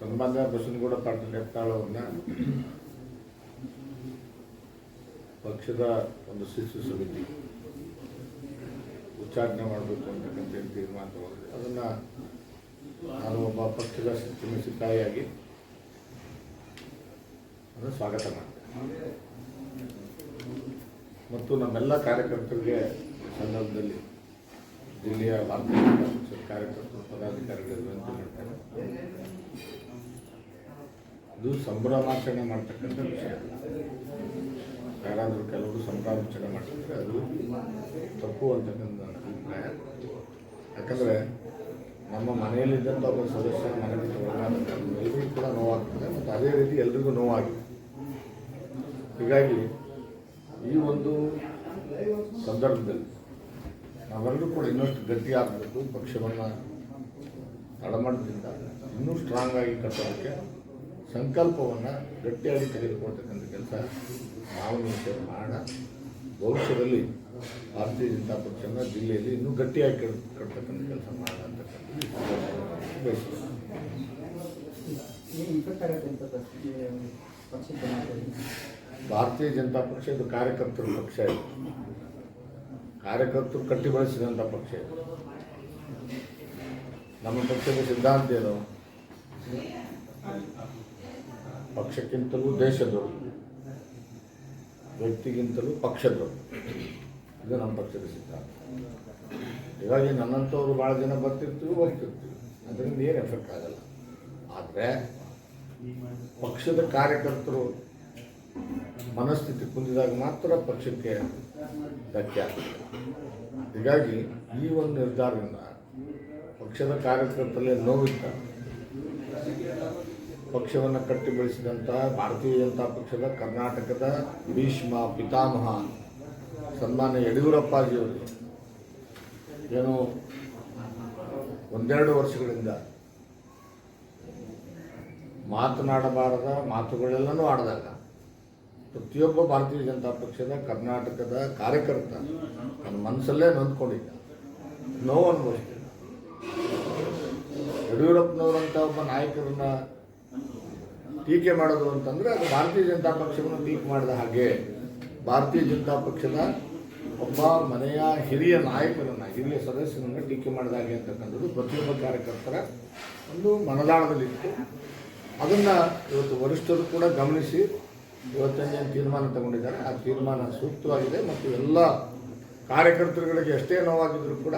ಸನ್ಮಾನ್ಯ ಬಸವನಗೌಡ ಪಾಟೀಲ್ ಯತ್ನಾಳವ್ರನ್ನ ಪಕ್ಷದ ಒಂದು ಶಿಸ್ತು ಸಮಿತಿ. ಉಚ್ಚಾಟನೆ ಮಾಡಬೇಕು ಅಂತಕ್ಕಂಥ ತೀರ್ಮಾನವಾಗಿದೆ ತೀರ್ಮಾನ ಅದನ್ನು ನಾನು ಒಬ್ಬ ಪಕ್ಷದ ಶಿಕ್ಷಣ ಸಿಪಾಯಿಯಾಗಿ ಅದನ್ನು ಸ್ವಾಗತ ಮಾಡ್ತೇನೆ. ಮತ್ತು ನಮ್ಮೆಲ್ಲ ಕಾರ್ಯಕರ್ತರಿಗೆ ಸಂದರ್ಭದಲ್ಲಿ ಜಿಲ್ಲೆಯ ಭಾರತೀಯ ಕಾರ್ಯಕರ್ತರು, ಪದಾಧಿಕಾರಿಗಳು ಮಾಡ್ತೇನೆ ಇದು ಸಂಭ್ರಮಾಚರಣೆ ಮಾಡ್ತಕ್ಕಂಥ ವಿಷಯ. ಯಾರಾದರೂ ಕೆಲವರು ಸಂಭ್ರಮಾಚರಣೆ ಮಾಡ್ತಿದ್ರೆ ಅದು ತಪ್ಪು ಅಂತಕ್ಕಂಥ ನನ್ನ ಅಭಿಪ್ರಾಯ. ಯಾಕಂದರೆ ನಮ್ಮ ಮನೆಯಲ್ಲಿದ್ದಂಥ ಒಬ್ಬ ಸದಸ್ಯರ ಮನೆಗೆ ಎಲ್ಲರಿಗೂ ಕೂಡ ನೋವಾಗ್ತದೆ ಮತ್ತು ಅದೇ ರೀತಿ ಎಲ್ರಿಗೂ ನೋವಾಗಿದೆ. ಹೀಗಾಗಿ ಈ ಒಂದು ಸಂದರ್ಭದಲ್ಲಿ ನಾವೆಲ್ಲರೂ ಕೂಡ ಇನ್ನಷ್ಟು ಗಟ್ಟಿಯಾಗಬೇಕು ಪಕ್ಷವನ್ನು ತಳಮಟ್ಟದಿಂದ ಇನ್ನೂ ಸ್ಟ್ರಾಂಗ್ ಆಗಿ ಕಟ್ಟೋದಕ್ಕೆ ಸಂಕಲ್ಪವನ್ನು ಗಟ್ಟಿಯಾಗಿ ತೆಗೆದುಕೊಳ್ತಕ್ಕಂಥ ಕೆಲಸ ನಾವು ನಿಮಗೆ ಮಾಡ. ಮಾಡೋಣ ಭವಿಷ್ಯದಲ್ಲಿ ಭಾರತೀಯ ಜನತಾ ಪಕ್ಷನ ಜಿಲ್ಲೆಯಲ್ಲಿ ಇನ್ನೂ ಗಟ್ಟಿಯಾಗಿ ಕಟ್ ಕಟ್ತಕ್ಕಂಥ ಕೆಲಸ ಮಾಡೋಣ ಭಾರತೀಯ ಜನತಾ ಪಕ್ಷ ಇದು ಕಾರ್ಯಕರ್ತರ ಪಕ್ಷ ಇದು. ಕಾರ್ಯಕರ್ತರು ಕಟ್ಟಿ ಬೆಳೆಸಿದಂಥ ಪಕ್ಷ ಇದು. ನಮ್ಮ ಪಕ್ಷದ ಸಿದ್ಧಾಂತ ಏನು? ಪಕ್ಷಕ್ಕಿಂತಲೂ ದೇಶದವರು ವ್ಯಕ್ತಿಗಿಂತಲೂ ಪಕ್ಷದವರು ಇದು ನಮ್ಮ ಪಕ್ಷದ ಸಿದ್ಧಾಂತ. ಹೀಗಾಗಿ ನನ್ನಂಥವ್ರು ಭಾಳ ಜನ ಬರ್ತಿರ್ತೀವಿ ಹೋಗ್ತಿರ್ತೀವಿ ಅದರಿಂದ ಏನು ಎಫೆಕ್ಟ್ ಆಗಲ್ಲ. ಆದರೆ ಪಕ್ಷದ ಕಾರ್ಯಕರ್ತರು ಮನಸ್ಥಿತಿ ಕುಂದಿದಾಗ ಮಾತ್ರ ಪಕ್ಷಕ್ಕೆ ಧಕ್ಕೆ ಆಗ್ತದೆ. ಹೀಗಾಗಿ ಈ ಒಂದು ನಿರ್ಧಾರದಿಂದ ಪಕ್ಷದ ಕಾರ್ಯಕರ್ತರಲ್ಲಿ ನೋವಿತ್ತ ಪಕ್ಷವನ್ನು ಕಟ್ಟಿ ಬೆಳೆಸಿದಂಥ ಭಾರತೀಯ ಜನತಾ ಪಕ್ಷದ ಕರ್ನಾಟಕದ ಭೀಷ್ಮ ಪಿತಾಮಹ ಸನ್ಮಾನ್ಯ ಯಡಿಯೂರಪ್ಪಾಜಿಯವರು ಏನು ಒಂದೆರಡು ವರ್ಷಗಳಿಂದ ಮಾತನಾಡಬಾರದ ಮಾತುಗಳೆಲ್ಲನೂ ಆಡಿದಾಗ ಪ್ರತಿಯೊಬ್ಬ ಭಾರತೀಯ ಜನತಾ ಪಕ್ಷದ ಕರ್ನಾಟಕದ ಕಾರ್ಯಕರ್ತ ನನ್ನ ಮನಸ್ಸಲ್ಲೇ ನೊಂದ್ಕೊಂಡಿದ್ದ. ನೋವು ಅನುಭವಿಸ್ತಿದ್ದ ಯಡಿಯೂರಪ್ಪನವರಂಥ ಒಬ್ಬ ನಾಯಕರನ್ನ ಟೀಕೆ ಮಾಡೋದು ಅಂತಂದರೆ ಅದು ಭಾರತೀಯ ಜನತಾ ಪಕ್ಷವನ್ನು ಟೀಕೆ ಮಾಡಿದ ಹಾಗೆ ಭಾರತೀಯ ಜನತಾ ಪಕ್ಷದ ಒಬ್ಬ ಮನೆಯ ಹಿರಿಯ ನಾಯಕರನ್ನ, ಹಿರಿಯ ಸದಸ್ಯರನ್ನ ಟೀಕೆ ಮಾಡಿದ ಹಾಗೆ ಅಂತಕ್ಕಂಥದ್ದು ಪ್ರತಿಯೊಬ್ಬ ಕಾರ್ಯಕರ್ತರ ಒಂದು ಮನದಾಳದಲ್ಲಿತ್ತು. ಅದನ್ನು ಇವತ್ತು ವರಿಷ್ಠರು ಕೂಡ ಗಮನಿಸಿ ಇವತ್ತೇನು ತೀರ್ಮಾನ ತಗೊಂಡಿದ್ದಾರೆ. ಆ ತೀರ್ಮಾನ ಸೂಕ್ತವಾಗಿದೆ ಮತ್ತು ಎಲ್ಲ ಕಾರ್ಯಕರ್ತರುಗಳಿಗೆ ಎಷ್ಟೇ ನೋವಾಗಿದ್ರೂ ಕೂಡ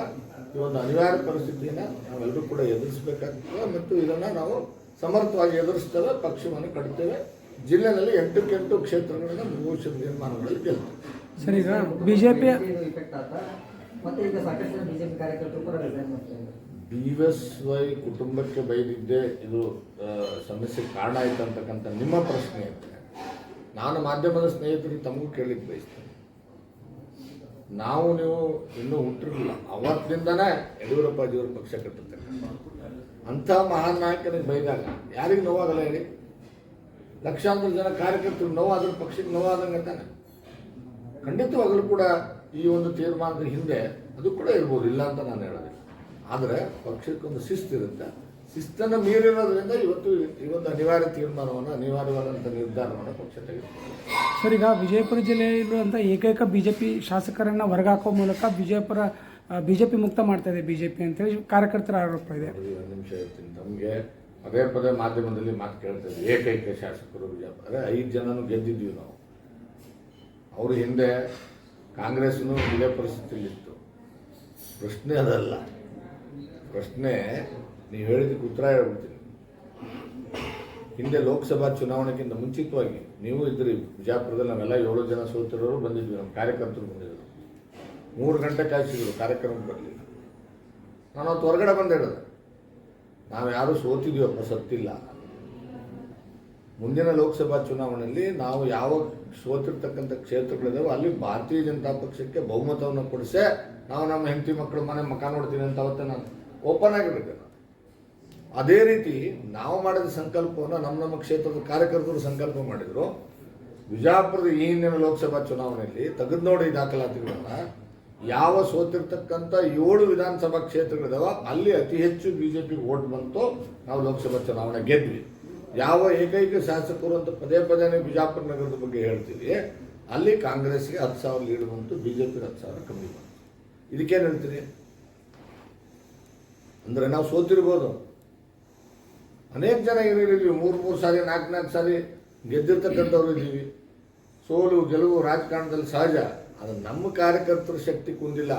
ಈ ಒಂದು ಅನಿವಾರ್ಯ ಪರಿಸ್ಥಿತಿಯನ್ನು ನಾವೆಲ್ಲರೂ ಕೂಡ ಎದುರಿಸಬೇಕಾಗ್ತದೆ ಮತ್ತು ಇದನ್ನು ನಾವು ಸಮರ್ಥವಾಗಿ ಎದುರಿಸ್ತೇವೆ ಪಕ್ಷವನ್ನು ಕಟ್ತೇವೆ. ಜಿಲ್ಲೆಯಲ್ಲಿ ಎಂಟಕ್ಕೆಂಟು ಕ್ಷೇತ್ರಗಳನ್ನು ಭವಿಷ್ಯದ ತೀರ್ಮಾನಗಳಲ್ಲಿ ಗೆಲ್ತೇವೆ. ಸರ್ ಈಗ ಬಿಜೆಪಿ ಬಿ ಎಸ್ ವೈ ಕುಟುಂಬಕ್ಕೆ ಬೈದಿದ್ದೇ ಇದು ಸಮಸ್ಯೆ ಸಮಸ್ಯೆಗೆ ಕಾರಣ ಆಯ್ತು ಅಂತಕ್ಕಂಥ ನಿಮ್ಮ ಪ್ರಶ್ನೆ ಇರುತ್ತೆ ನಾನು ಮಾಧ್ಯಮದ ಸ್ನೇಹಿತರಿಗೆ ತಮಗೂ ಕೇಳಲಿಕ್ಕೆ ಬಯಸ್ತೇನೆ. ನಾವು ನೀವು ಇನ್ನೂ ಹುಟ್ಟಿರಲಿಲ್ಲ. ಅವತ್ತಿಂದನೇ ಯಡಿಯೂರಪ್ಪಾಜಿಯವರು ಪಕ್ಷ ಕಟ್ಟುತ್ತಾರೆ ಅಂಥ ಮಹಾನ್ ನಾಯಕನಿಗೆ ಬೈದಾಗ ಯಾರಿಗೆ ನೋವಾಗಲ್ಲ ಹೇಳಿ? ಲಕ್ಷಾಂತರ ಜನ ಕಾರ್ಯಕರ್ತರು ನೋವಾದ್ರೂ ಪಕ್ಷಕ್ಕೆ ನೋವಾದಂಗೆ ತಾನೆ ಖಂಡಿತವಾಗಲೂ ಕೂಡ ಈ ಒಂದು ತೀರ್ಮಾನದ ಹಿಂದೆ ಅದು ಕೂಡ ಇರ್ಬೋದು, ಇಲ್ಲ ಅಂತ ನಾನು ಹೇಳೋದಿಲ್ಲ. ಆದರೆ ಪಕ್ಷಕ್ಕೊಂದು ಶಿಸ್ತಿರುತ್ತೆ. ಶಿಸ್ತನ್ನು ಮೀರಿರೋದ್ರಿಂದ ಇವತ್ತು ಇವತ್ತು ಅನಿವಾರ್ಯ ತೀರ್ಮಾನವನ್ನು ಅನಿವಾರ್ಯವಾದಂಥ ನಿರ್ಧಾರವನ್ನು ಪಕ್ಷ ತೆಗೆದುಕೊಂಡಿದೆ. ಸರ್ ಈಗ ವಿಜಯಪುರ ಜಿಲ್ಲೆಯಲ್ಲಿರುವಂಥ ಏಕೈಕ ಬಿ ಜೆ ಪಿ ಶಾಸಕರನ್ನು ಹೊರಗಾಕೋ ಮೂಲಕ ವಿಜಯಪುರ ಪಿ ಮುಕ್ತ ಮಾಡ್ತಾ ಇದೆ ಬಿ ಜೆ ಪಿ ಅಂತೇಳಿ ಕಾರ್ಯಕರ್ತರ ಆರೋಪ ಇದೆ. ಒಂದು ನಿಮಿಷ ಹೇಳ್ತೀನಿ. ನಮಗೆ ಪದೇ ಪದೇ ಮಾಧ್ಯಮದಲ್ಲಿ ಮಾತು ಕೇಳ್ತಾ ಇದ್ವಿ ಏಕೈಕ ಶಾಸಕರು ಬಿಜಾಪುರ ಅದೇ ಐದು ಜನನೂ ಗೆದ್ದಿದ್ದೀವಿ ನಾವು. ಅವರು ಹಿಂದೆ ಕಾಂಗ್ರೆಸ್ನು ಇದೇ ಪರಿಸ್ಥಿತಿಯಲ್ಲಿತ್ತು. ಪ್ರಶ್ನೆ ಅದಲ್ಲ. ಪ್ರಶ್ನೆ ನೀವು ಹೇಳಿದ್ದಕ್ಕೆ ಉತ್ತರ ಹೇಳ್ಬಿಡ್ತೀನಿ. ಹಿಂದೆ ಲೋಕಸಭಾ ಚುನಾವಣೆಗಿಂತ ಮುಂಚಿತವಾಗಿ ನೀವು ಇದ್ರಿ ಬಿಜಾಪುರದಲ್ಲಿ ನಾವೆಲ್ಲ ಏಳು ಜನ ಸೋತಿರೋರು ಬಂದಿದ್ವಿ, ನಮ್ಮ ಕಾರ್ಯಕರ್ತರು ಬಂದಿದ್ರು ಮೂರು ಗಂಟೆ ಕಾಯಿಸಿದ್ರು ಕಾರ್ಯಕ್ರಮ ಬರಲಿಲ್ಲ. ನಾನು ಅವತ್ತು ಹೊರಗಡೆ ಬಂದು ಹೇಳಿದೆ, ನಾವು ಯಾರು ಸೋತಿದೀವಪ್ಪ ಸತ್ತಿಲ್ಲ. ಮುಂದಿನ ಲೋಕಸಭಾ ಚುನಾವಣೆಯಲ್ಲಿ ನಾವು ಯಾವ ಸೋತಿರ್ತಕ್ಕಂಥ ಕ್ಷೇತ್ರಗಳಿದಾವೆ ಅಲ್ಲಿ ಭಾರತೀಯ ಜನತಾ ಪಕ್ಷಕ್ಕೆ ಬಹುಮತವನ್ನು ಕೊಡಿಸೇ ನಾವು ನಮ್ಮ ಹೆಂಡತಿ ಮಕ್ಕಳು ಮನೆ ಮಕ ನೋಡ್ತೀನಿ ಅಂತ ಅವತ್ತೇ ನಾನು ಓಪನ್ ಆಗಿರ್ಬೇಕು. ಅದೇ ರೀತಿ ನಾವು ಮಾಡಿದ ಸಂಕಲ್ಪವನ್ನು ನಮ್ಮ ನಮ್ಮ ಕ್ಷೇತ್ರದ ಕಾರ್ಯಕರ್ತರು ಸಂಕಲ್ಪ ಮಾಡಿದರು. ವಿಜಾಪುರದ ಈ ಹಿಂದಿನ ಲೋಕಸಭಾ ಚುನಾವಣೆಯಲ್ಲಿ ತೆಗೆದು ನೋಡಿ ದಾಖಲಾತಿಗಳನ್ನ. ಯಾವ ಸೋತಿರ್ತಕ್ಕಂಥ ಏಳು ವಿಧಾನಸಭಾ ಕ್ಷೇತ್ರಗಳಿದಾವ, ಅಲ್ಲಿ ಅತಿ ಹೆಚ್ಚು ಬಿಜೆಪಿ ಓಟ್ ಬಂತು, ನಾವು ಲೋಕಸಭಾ ಚುನಾವಣೆ ಗೆದ್ವಿ. ಯಾವ ಏಕೈಕ ಶಾಸಕರು ಅಂತ ಪದೇ ಪದೇ ಬಿಜಾಪುರ ನಗರದ ಬಗ್ಗೆ ಹೇಳ್ತೀವಿ. ಅಲ್ಲಿ ಕಾಂಗ್ರೆಸ್ಗೆ ಹತ್ತು ಸಾವಿರ ಲೀಡ್ ಬಂತು, ಬಿಜೆಪಿಗೆ ಹತ್ತು ಸಾವಿರ ಕಮ್ಮಿ ಬಂತು. ಇದಕ್ಕೇನು ಹೇಳ್ತೀರಿ? ಅಂದರೆ ನಾವು ಸೋತಿರ್ಬೋದು. ಅನೇಕ ಜನ ಇರಲಿಲ್ಲ ಮೂರು ಮೂರು ಸಾರಿ ನಾಲ್ಕು ನಾಲ್ಕು ಸಾರಿ ಗೆದ್ದಿರ್ತಕ್ಕಂಥವ್ರು ಇದ್ದೀವಿ. ಸೋಲು ಗೆಲುವು ರಾಜಕಾರಣದಲ್ಲಿ ಸಹಜ ಅದು ನಮ್ಮ ಕಾರ್ಯಕರ್ತರ ಶಕ್ತಿ ಕುಂದಿಲ್ಲ.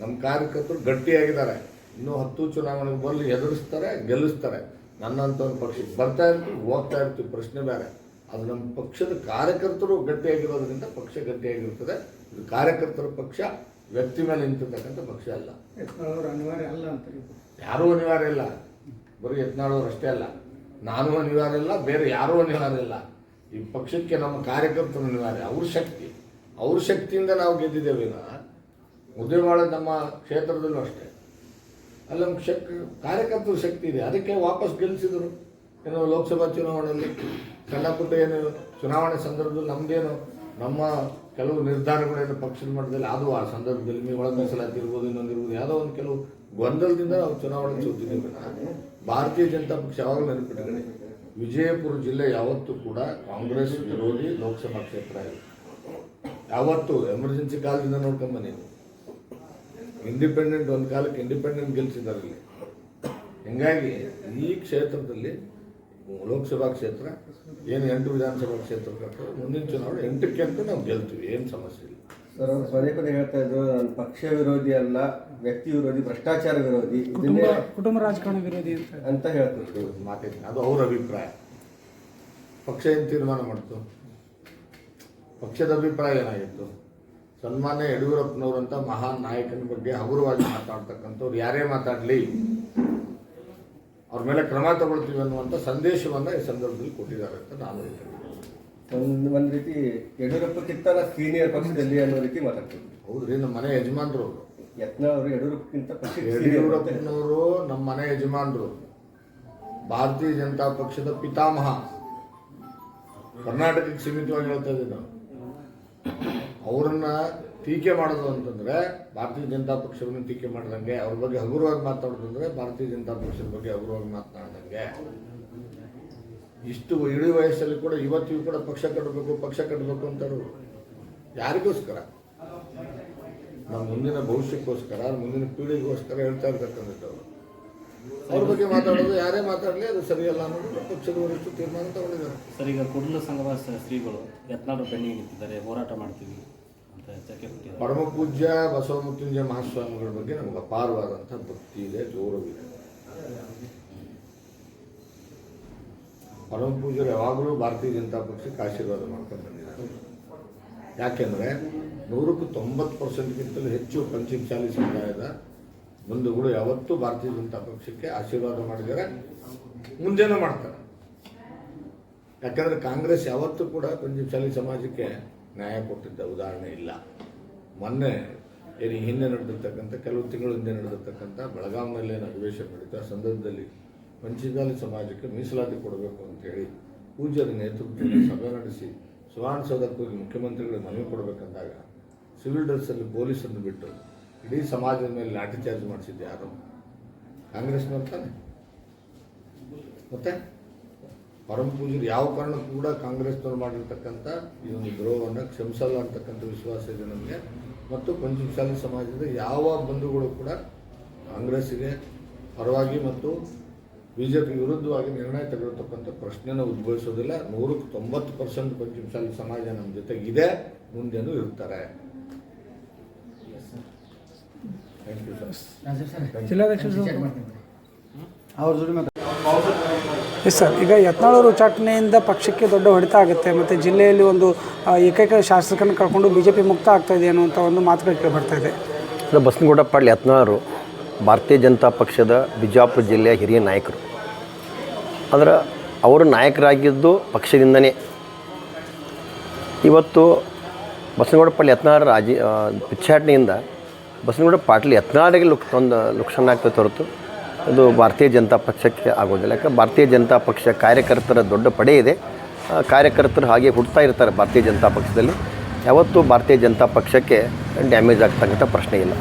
ನಮ್ಮ ಕಾರ್ಯಕರ್ತರು ಗಟ್ಟಿಯಾಗಿದ್ದಾರೆ. ಇನ್ನೂ ಹತ್ತು ಚುನಾವಣೆಗೆ ಬರಲಿ ಎದುರಿಸ್ತಾರೆ ಗೆಲ್ಲಿಸ್ತಾರೆ. ನನ್ನಂಥ ಒಂದು ಪಕ್ಷಕ್ಕೆ ಬರ್ತಾ ಇರ್ತೀವಿ ಹೋಗ್ತಾ ಇರ್ತೀವಿ ಪ್ರಶ್ನೆ ಬೇರೆ. ಅದು ನಮ್ಮ ಪಕ್ಷದ ಕಾರ್ಯಕರ್ತರು ಗಟ್ಟಿಯಾಗಿರೋದ್ರಿಂದ ಪಕ್ಷ ಗಟ್ಟಿಯಾಗಿರ್ತದೆ. ಇದು ಕಾರ್ಯಕರ್ತರ ಪಕ್ಷ ವ್ಯಕ್ತಿ ಮೇಲೆ ನಿಂತಿರ್ತಕ್ಕಂಥ ಪಕ್ಷ ಅಲ್ಲ. ಅವರು ಅನಿವಾರ್ಯ ಅಲ್ಲ ಅಂತ ಯಾರೂ ಅನಿವಾರ್ಯ ಇಲ್ಲ. ಬರೀ ಯತ್ನಾಳವ್ರು ಅಷ್ಟೇ ಅಲ್ಲ. ನಾನು ಅನಿವಾರ್ಯ ಇಲ್ಲ, ಬೇರೆ ಯಾರೂ ಅನಿವಾರ್ಯ ಇಲ್ಲ. ಈ ಪಕ್ಷಕ್ಕೆ ನಮ್ಮ ಕಾರ್ಯಕರ್ತರು ಅನಿವಾರ್ಯ, ಅವ್ರ ಶಕ್ತಿ. ಅವ್ರ ಶಕ್ತಿಯಿಂದ ನಾವು ಗೆದ್ದಿದ್ದೇವೆ ಮುದ್ದೇವಾಳ ನಮ್ಮ ಕ್ಷೇತ್ರದಲ್ಲೂ ಅಷ್ಟೇ. ಅಲ್ಲ ನಮ್ಮ ಶಕ್, ಕಾರ್ಯಕರ್ತರ ಶಕ್ತಿ ಇದೆ. ಅದಕ್ಕೆ ವಾಪಸ್ ಗೆಲ್ಲಿಸಿದರು ಏನು ಲೋಕಸಭಾ ಚುನಾವಣೆಯಲ್ಲಿ ಸಣ್ಣ ಪುಟ್ಟ ಏನು ಚುನಾವಣೆ ಸಂದರ್ಭದಲ್ಲಿ ನಮ್ಮದೇನು ನಮ್ಮ ಕೆಲವು ನಿರ್ಧಾರಗಳೇನು ಪಕ್ಷದ ಮಟ್ಟದಲ್ಲಿ ಅದು ಆ ಸಂದರ್ಭದಲ್ಲಿ ಒಳಗೆ ಒಳ ಮೀಸಲಾತಿ ಇರ್ಬೋದು ಇನ್ನೊಂದಿರ್ಬೋದು ಯಾವುದೋ ಒಂದು ಕೆಲವು ಗೊಂದಲದಿಂದ ನಾವು ಚುನಾವಣೆ ಸೋತಿದ್ದೀವಿ. ಭಾರತೀಯ ಜನತಾ ಪಕ್ಷ ಯಾವಾಗಲೂ ನೆನಪಿಟ್ಕೊಳ್ಳಿ? ವಿಜಯಪುರ ಜಿಲ್ಲೆ ಯಾವತ್ತೂ ಕೂಡ ಕಾಂಗ್ರೆಸ್ ವಿರೋಧಿ ಲೋಕಸಭಾ ಕ್ಷೇತ್ರ ಇದೆ ಯಾವತ್ತು ಎಮರ್ಜೆನ್ಸಿ ಕಾಲದಿಂದ ನೋಡ್ಕೊಂಬ ನೀವು ಇಂಡಿಪೆಂಡೆಂಟ್ ಒಂದು ಕಾಲಕ್ಕೆ ಇಂಡಿಪೆಂಡೆಂಟ್ ಗೆಲ್ಸಿದ್ದಾರೆ ಇಲ್ಲಿ. ಹಿಂಗಾಗಿ ಈ ಕ್ಷೇತ್ರದಲ್ಲಿ ಲೋಕಸಭಾ ಕ್ಷೇತ್ರ, ಏನು ಎಂಟು ವಿಧಾನಸಭಾ ಕ್ಷೇತ್ರ ಕರ್ತವೆ ಮುಂದಿನ ಚುನಾವಣೆ ಎಂಟಕ್ಕೆ ಅಂತ ನಾವು ಗೆಲ್ತೀವಿ, ಏನು ಸಮಸ್ಯೆ ಇಲ್ಲ. ಸರ್ ಅವ್ರು ಪದೇ ಪದೇ ಹೇಳ್ತಾ ಇದ್ರು ನಾನು ಪಕ್ಷ ವಿರೋಧಿ ಅಲ್ಲ ವ್ಯಕ್ತಿ ವಿರೋಧಿ ಭ್ರಷ್ಟಾಚಾರ ವಿರೋಧಿ ಕುಟುಂಬ ಕುಟುಂಬ ರಾಜಕಾರಣ ವಿರೋಧಿ ಅಂತ ಅಂತ ಹೇಳ್ತಿದ್ರು ಮಾತೈತಿ ಅದು ಅವ್ರ ಅಭಿಪ್ರಾಯ. ಪಕ್ಷ ಏನು ತೀರ್ಮಾನ ಮಾಡ್ತು? ಪಕ್ಷದ ಅಭಿಪ್ರಾಯ ಏನಾಗಿತ್ತು? ಸನ್ಮಾನ್ಯ ಯಡಿಯೂರಪ್ಪನವರಂತ ಮಹಾನ್ ನಾಯಕನ ಬಗ್ಗೆ ಹಗುರವಾಗಿ ಮಾತಾಡ್ತಕ್ಕಂಥವ್ರು ಯಾರೇ ಮಾತಾಡಲಿ ಅವ್ರ ಮೇಲೆ ಕ್ರಮ ತಗೊಳ್ತೀವಿ ಅನ್ನುವಂಥ ಸಂದೇಶವನ್ನು ಈ ಸಂದರ್ಭದಲ್ಲಿ ಕೊಟ್ಟಿದ್ದಾರೆ ಅಂತ ನಾನು ಹೇಳ್ತೀನಿ. ಒಂದ್ ಒಂದು ರೀತಿ ಕಿತ್ತಲ್ಲ ಸೀನಿಯರ್ ಪಕ್ಷದಲ್ಲಿ ಅನ್ನೋ ರೀತಿ ಮಾತಾಡ್ತೀವಿ ಹೌದ್ರಿ ನಮ್ಮ ಮನೆ ಯಜಮಾನ್ರು ಯತ್ನ ಅವರು ಯಡಿಯೂರಪ್ಪಕ್ಕಿಂತ ಪಕ್ಷ. ಯಡಿಯೂರಪ್ಪನವರು ನಮ್ಮ ಮನೆ ಯಜಮಾನರು. ಭಾರತೀಯ ಜನತಾ ಪಕ್ಷದ ಪಿತಾಮಹ. ಕರ್ನಾಟಕಕ್ಕೆ ಸೀಮಿತವಾಗಿ ಹೇಳ್ತಾ ಇದ್ದೀವಿ ನಾವು ಅವರನ್ನ ಟೀಕೆ ಮಾಡೋದು ಅಂತಂದ್ರೆ ಭಾರತೀಯ ಜನತಾ ಪಕ್ಷವನ್ನು ಟೀಕೆ ಮಾಡ್ದಂಗೆ ಅವ್ರ ಬಗ್ಗೆ ಹಗುರವಾಗಿ ಮಾತಾಡೋದಂದ್ರೆ ಭಾರತೀಯ ಜನತಾ ಪಕ್ಷದ ಬಗ್ಗೆ ಹಗುರವಾಗಿ ಮಾತನಾಡ್ದಂಗೆ. ಇಷ್ಟು ಇಳಿ ವಯಸ್ಸಲ್ಲಿ ಕೂಡ ಇವತ್ತಿಗೂ ಕೂಡ ಪಕ್ಷ ಕಟ್ಟಬೇಕು ಪಕ್ಷ ಕಟ್ಟಬೇಕು ಅಂತಾರು ಯಾರಿಗೋಸ್ಕರ? ನಮ್ಮ ಮುಂದಿನ ಭವಿಷ್ಯಕ್ಕೋಸ್ಕರ ಮುಂದಿನ ಪೀಳಿಗೆಗೋಸ್ಕರ ಹೇಳ್ತಾ ಇರ್ತಕ್ಕಂಥದ್ದು ಅವ್ರ ಬಗ್ಗೆ ಮಾತಾಡೋದು ಯಾರೇ ಮಾತಾಡಲಿ ಅದು ಸರಿಯಲ್ಲ ಅನ್ನೋದು ಪಕ್ಷದ ವರಿಷ್ಠ ತೀರ್ಮಾನ ತಗೊಂಡಿದ್ದಾರೆ. ಸರ್ ಈಗ ಕುಡ್ಲ ಸಂಘದ ಶ್ರೀಗಳು ಯತ್ನಾಳರು ಬೆನ್ನಿಗೆ ನಿಂತಿದ್ದಾರೆ ಹೋರಾಟ ಮಾಡ್ತೀವಿ ಅಂತ ಎಚ್ಚರಿಕೆ ಕೊಟ್ಟಿದ್ದಾರೆ. ಪರಮ ಪೂಜ್ಯ ಬಸವ ಮೃತ್ಯುಂಜಯ ಮಹಾಸ್ವಾಮಿಗಳ ಬಗ್ಗೆ ನಮ್ಗೆ ಅಪಾರವಾದಂಥ ಭಕ್ತಿ ಇದೆ ಗೌರವವಿದೆ ಪರಮ ಪೂಜರು ಯಾವಾಗಲೂ ಭಾರತೀಯ ಜನತಾ ಪಕ್ಷಕ್ಕೆ ಆಶೀರ್ವಾದ ಮಾಡ್ಕೊಂಡು ಬಂದಿದ್ದಾರೆ. ಯಾಕೆಂದರೆ ನೂರಕ್ಕೂ ತೊಂಬತ್ತು ಪರ್ಸೆಂಟ್ಗಿಂತಲೂ ಹೆಚ್ಚು ಪಂಚಮಶಾಲಿ ಸಮುದಾಯದ ಬಂಧುಗಳು ಯಾವತ್ತೂ ಭಾರತೀಯ ಜನತಾ ಪಕ್ಷಕ್ಕೆ ಆಶೀರ್ವಾದ ಮಾಡಿದ್ದಾರೆ ಮುಂದೆನೂ ಮಾಡ್ತಾರೆ. ಯಾಕಂದರೆ ಕಾಂಗ್ರೆಸ್ ಯಾವತ್ತೂ ಕೂಡ ಪಂಚಮಶಾಲಿ ಸಮಾಜಕ್ಕೆ ನ್ಯಾಯ ಕೊಟ್ಟಿದ್ದ ಉದಾಹರಣೆ ಇಲ್ಲ. ಮೊನ್ನೆ ಏನು ಹಿಂದೆ ನಡೆದಿರ್ತಕ್ಕಂಥ, ಕೆಲವು ತಿಂಗಳ ಹಿಂದೆ ನಡೆದಿರ್ತಕ್ಕಂಥ ಬೆಳಗಾವಿನಲ್ಲಿ ಏನು ಅಧಿವೇಶನ ನಡೀತು. ಆ ಸಂದರ್ಭದಲ್ಲಿ ಪಂಚಮಶಾಲಿ ಸಮಾಜಕ್ಕೆ ಮೀಸಲಾತಿ ಕೊಡಬೇಕು ಅಂತೇಳಿ ಪೂಜ್ಯರ ನೇತೃತ್ವದಲ್ಲಿ ಸಭೆ ನಡೆಸಿ ಸುವರ್ಣಸೌಧಕ್ಕೆ ಹೋಗಿ ಮುಖ್ಯಮಂತ್ರಿಗಳಿಗೆ ಮನವಿ ಕೊಡಬೇಕಂದಾಗ ಸಿವಿಲ್ ಡ್ರೆಸ್ಸಲ್ಲಿ ಪೊಲೀಸನ್ನು ಬಿಟ್ಟು ಇಡೀ ಸಮಾಜದ ಮೇಲೆ ಲಾಠಿ ಚಾರ್ಜ್ ಮಾಡಿಸಿದ್ದು ಯಾರು? ಕಾಂಗ್ರೆಸ್ ತಾನೆ ಮತ್ತೆ? ಪರಮ ಪೂಜರು ಯಾವ ಕಾರಣಕ್ಕೂ ಕೂಡ ಕಾಂಗ್ರೆಸ್ನವ್ರು ಮಾಡಿರ್ತಕ್ಕಂಥ ಈ ಒಂದು ದ್ರೋಹವನ್ನು ಕ್ಷಮಿಸಲ್ಲ ಅಂತಕ್ಕಂಥ ವಿಶ್ವಾಸ ಇದೆ ನಮಗೆ. ಮತ್ತು ಪಂಚಮಶಾಲಿ ಸಮಾಜದ ಯಾವ ಬಂಧುಗಳು ಕೂಡ ಕಾಂಗ್ರೆಸ್ಸಿಗೆ ಪರವಾಗಿ ಮತ್ತು ಬಿ ಜೆ ಪಿ ವಿರುದ್ಧವಾಗಿ ನಿರ್ಣಯ ತೆಗೆದುತಕ್ಕಂಥ ಪ್ರಶ್ನೆನ ಉದ್ಭವಿಸೋದಿಲ್ಲ. ನೂರಕ್ಕೆ ತೊಂಬತ್ತು ಪರ್ಸೆಂಟ್ ಪಂಚಮಸಾಲಿ ಸಮಾಜ ನಮ್ಮ ಜೊತೆಗಿದೆ ಮುಂದೆನೂ ಇರ್ತಾರೆ. ಥ್ಯಾಂಕ್ ಯು ಸರ್ ಜಿಲ್ಲಾಧ್ಯಕ್ಷರು ಅವ್ರ ಜೊತೆ ಎಸ್ ಸರ್ ಈಗ ಯತ್ನಾಳವರು ಉಚ್ಚಾಟನೆಯಿಂದ ಪಕ್ಷಕ್ಕೆ ದೊಡ್ಡ ಹೊಡೆತ ಆಗುತ್ತೆ. ಮತ್ತು ಜಿಲ್ಲೆಯಲ್ಲಿ ಒಂದು ಏಕೈಕ ಶಾಸಕರನ್ನು ಕಳ್ಕೊಂಡು ಬಿ ಜೆ ಪಿ ಮುಕ್ತ ಆಗ್ತಾ ಇದೆ ಅನ್ನುವಂಥ ಒಂದು ಮಾತುಗಳು ಕೇಳಿ ಬರ್ತಾ ಇದೆ ಬಸನಗೌಡ ಯತ್ನಾಳರು. ಭಾರತೀಯ ಜನತಾ ಪಕ್ಷದ ಬಿಜಾಪುರ ಜಿಲ್ಲೆಯ ಹಿರಿಯ ನಾಯಕರು. ಆದರೆ ಅವರು ನಾಯಕರಾಗಿದ್ದು ಪಕ್ಷದಿಂದನೇ. ಇವತ್ತು ಬಸನಗೌಡ ಪಾಟೀಲ್ ಯತ್ನಾಳರ ರಾಜಿ ಉಚ್ಚಾಟನೆಯಿಂದ ಬಸನಗೌಡ ಪಾಟೀಲ್ ಯತ್ನಾಳಿಗೆ ಲುಕ್ ಒಂದು ಲುಕ್ಷಣ ಆಗ್ತದೆ ಹೊರತು ಅದು ಭಾರತೀಯ ಜನತಾ ಪಕ್ಷಕ್ಕೆ ಆಗೋದಿಲ್ಲ. ಯಾಕೆ ಭಾರತೀಯ ಜನತಾ ಪಕ್ಷ ಕಾರ್ಯಕರ್ತರ ದೊಡ್ಡ ಪಡೆ ಇದೆ. ಕಾರ್ಯಕರ್ತರು ಹಾಗೆ ಹುಡ್ತಾ ಇರ್ತಾರೆ ಭಾರತೀಯ ಜನತಾ ಪಕ್ಷದಲ್ಲಿ. ಯಾವತ್ತೂ ಭಾರತೀಯ ಜನತಾ ಪಕ್ಷಕ್ಕೆ ಡ್ಯಾಮೇಜ್ ಆಗ್ತಕ್ಕಂಥ ಪ್ರಶ್ನೆ ಇಲ್ಲ.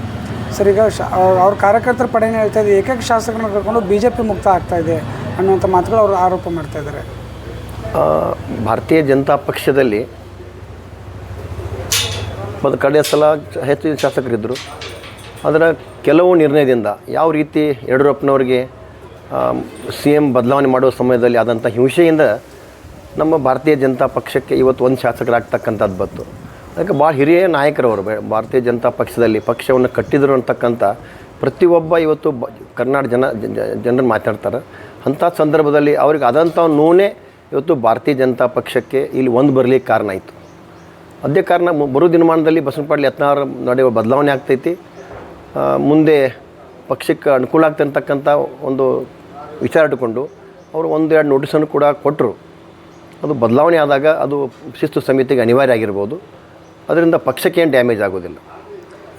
ಸರ್, ಈಗ ಶಾ ಅವ್ರ ಕಾರ್ಯಕರ್ತರ ಪಡೆನೇ ಹೇಳ್ತಾ ಇದೆ ಏಕೈಕ ಶಾಸಕರನ್ನ ಕರ್ಕೊಂಡು ಬಿ ಜೆ ಪಿ ಮುಕ್ತ ಆಗ್ತಾ ಇದೆ ಅನ್ನುವಂಥ ಮಾತುಗಳು ಅವರು ಆರೋಪ ಮಾಡ್ತಾ ಇದ್ದಾರೆ. ಭಾರತೀಯ ಜನತಾ ಪಕ್ಷದಲ್ಲಿ ಮತ್ತು ಕಡೆಯ ಸಲ ಹೆಚ್ಚು ಶಾಸಕರಿದ್ದರು. ಅದರ ಕೆಲವು ನಿರ್ಣಯದಿಂದ ಯಾವ ರೀತಿ ಯಡಿಯೂರಪ್ಪನವರಿಗೆ ಸಿ ಎಂ ಬದಲಾವಣೆ ಮಾಡುವ ಸಮಯದಲ್ಲಿ ಆದಂಥ ಹಿಂಸೆಯಿಂದ ನಮ್ಮ ಭಾರತೀಯ ಜನತಾ ಪಕ್ಷಕ್ಕೆ ಇವತ್ತು ಒಂದು ಶಾಸಕರಾಗ್ತಕ್ಕಂಥದ್ದು ಬಂತು. ಅದಕ್ಕೆ ಭಾಳ ಹಿರಿಯ ನಾಯಕರವರು ಅವರು ಭಾರತೀಯ ಜನತಾ ಪಕ್ಷದಲ್ಲಿ ಪಕ್ಷವನ್ನು ಕಟ್ಟಿದರು ಅಂತಕ್ಕಂಥ ಪ್ರತಿಯೊಬ್ಬ ಇವತ್ತು ಬ ಕರ್ನಾಟಕ ಜನ ಜನರು ಮಾತಾಡ್ತಾರೆ. ಅಂಥ ಸಂದರ್ಭದಲ್ಲಿ ಅವ್ರಿಗೆ ಆದಂಥ ನೋವೇ ಇವತ್ತು ಭಾರತೀಯ ಜನತಾ ಪಕ್ಷಕ್ಕೆ ಇಲ್ಲಿ ಒಂದು ಬರಲಿಕ್ಕೆ ಕಾರಣ ಆಯಿತು. ಅದೇ ಕಾರಣ ಬರೋ ದಿನಮಾನದಲ್ಲಿ ಬಸವನಪಾಡ್ಲಿ ಹತ್ನಾರು ನಡೆಯುವ ಬದಲಾವಣೆ ಆಗ್ತೈತಿ. ಮುಂದೆ ಪಕ್ಷಕ್ಕೆ ಅನುಕೂಲ ಆಗ್ತಕ್ಕಂಥ ಒಂದು ವಿಚಾರ ಇಟ್ಟುಕೊಂಡು ಅವರು ಒಂದೆರಡು ನೋಟಿಸನ್ನು ಕೂಡ ಕೊಟ್ಟರು. ಅದು ಬದಲಾವಣೆ ಆದಾಗ ಅದು ಶಿಸ್ತು ಸಮಿತಿಗೆ ಅನಿವಾರ್ಯ ಆಗಿರ್ಬೋದು. ಅದರಿಂದ ಪಕ್ಷಕ್ಕೆ ಏನು ಡ್ಯಾಮೇಜ್ ಆಗೋದಿಲ್ಲ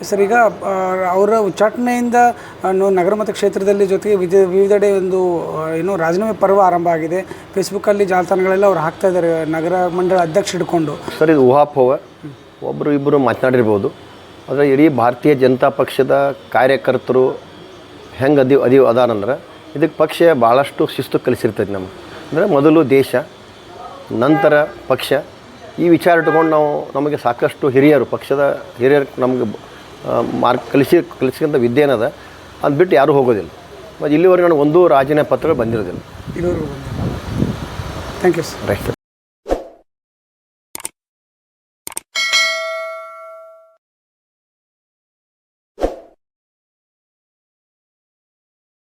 ಸರ್ ಈಗ ಅವರ ಉಚ್ಚಾಟನೆಯಿಂದ ನಗರ ಮತ ಕ್ಷೇತ್ರದಲ್ಲಿ ಜೊತೆಗೆ ವಿಧ ವಿವಿಧೆಡೆ ಒಂದು ಏನು ರಾಜೀನಾಮೆ ಪರ್ವ ಆರಂಭ ಆಗಿದೆ. ಫೇಸ್ಬುಕ್ಕಲ್ಲಿ ಜಾಲತಾಣಗಳೆಲ್ಲ ಅವ್ರು ಹಾಕ್ತಾ ಇದ್ದಾರೆ ನಗರ ಮಂಡಳ ಅಧ್ಯಕ್ಷ ಹಿಡ್ಕೊಂಡು. ಸರ್ ಇದು ಊಹಾಪೋಹ. ಒಬ್ಬರು ಇಬ್ಬರು ಮಾತನಾಡಿರ್ಬೋದು. ಆದರೆ ಇಡೀ ಭಾರತೀಯ ಜನತಾ ಪಕ್ಷದ ಕಾರ್ಯಕರ್ತರು ಹೆಂಗೆ ಅದಿ ಅದಿ ಅದಾರಂದ್ರೆ ಇದಕ್ಕೆ ಪಕ್ಷ ಭಾಳಷ್ಟು ಶಿಸ್ತು ಕಲಿಸಿರ್ತೈತೆ ನಮ್ಗೆ. ಅಂದರೆ ಮೊದಲು ದೇಶ ನಂತರ ಪಕ್ಷ ಈ ವಿಚಾರ ಇಟ್ಕೊಂಡು ನಾವು ನಮಗೆ ಸಾಕಷ್ಟು ಹಿರಿಯರು ಪಕ್ಷದ ಹಿರಿಯರು ನಮಗೆ ಮಾರ್ಕ್ ಕಲಿಸಿ ಕಲಿಸಿದಂಥ ವಿದ್ಯೆ ಏನದ? ಅದು ಬಿಟ್ಟು ಯಾರೂ ಹೋಗೋದಿಲ್ಲ. ಮತ್ತು ಇಲ್ಲಿವರೆಗೆ ನನಗೆ ಒಂದೂ ರಾಜೀನಾಮೆ ಪತ್ರಗಳು ಬಂದಿರೋದಿಲ್ಲ. Thank you sir right